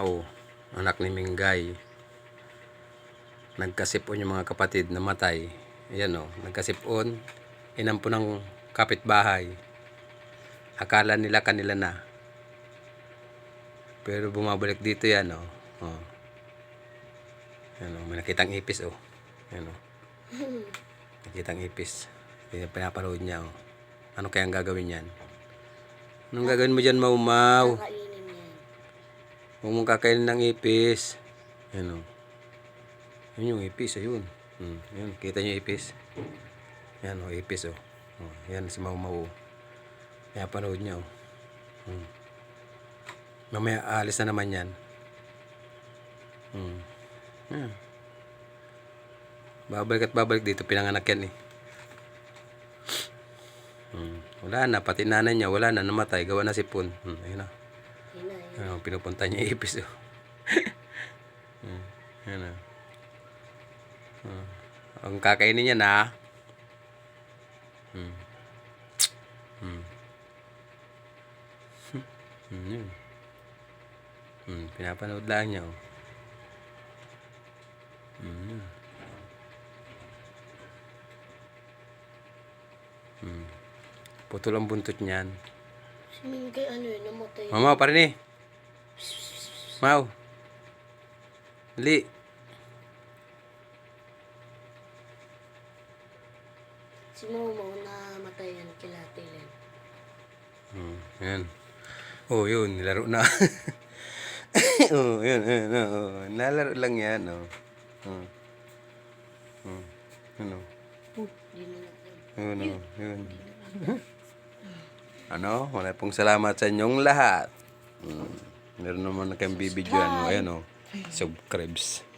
Mau, anak ni Mingay. Nagkasipon yung mga kapatid na matay. Ayan o, nagkasipon. Inampo ng kapitbahay. Akala nila kanila na. Pero bumabalik dito yan o. Oh. Ayan o, may nakitang ipis o. Ayan o. Nakitang ipis. Yan, Pinapanood niya o. Ano kayang gagawin yan? Anong gagawin mo dyan, Mau Mau? Huwag mong kakainin ng ipis. Yan o. Yan yung ipis, ayun. Hmm, yan, kita yung ipis. Yan o, ipis o. Oh, yan si Mau Mau. Kaya panood niyo. Hmm. Mamaya aalis na naman yan. Hmm. Yan. Babalik at babalik dito, pinanganak yan eh. Hmm. Wala na, pati nanay niya, wala na, namatay, gawa na sipon. Hmm, ayun. Ano, pinupunta niya ipis. Oh. Yan na. Ah. Ang kakainin niya na. Hmm. Hmm. Hmm, yun. Hmm, pinapanood lang niya. Oh. Hmm. Hmm. Putol ang buntot niyan. Si Mingay ano yun, namatay. Mama, pare ni. Mau. Dali. Si Momo namatay yan kila Tilen. Hmm, yan. Oh, yun, nilaro na. oh, yun, yun, oh. Nalaro lang yan, oh. Oh. Oh. Ano? Na natin. Yun, oh. Yun. Ano? Wala pong salamat sa inyong lahat. Hmm. Meron naman na kayong bibidyoan, oh. Ayan, oh. Subscribes.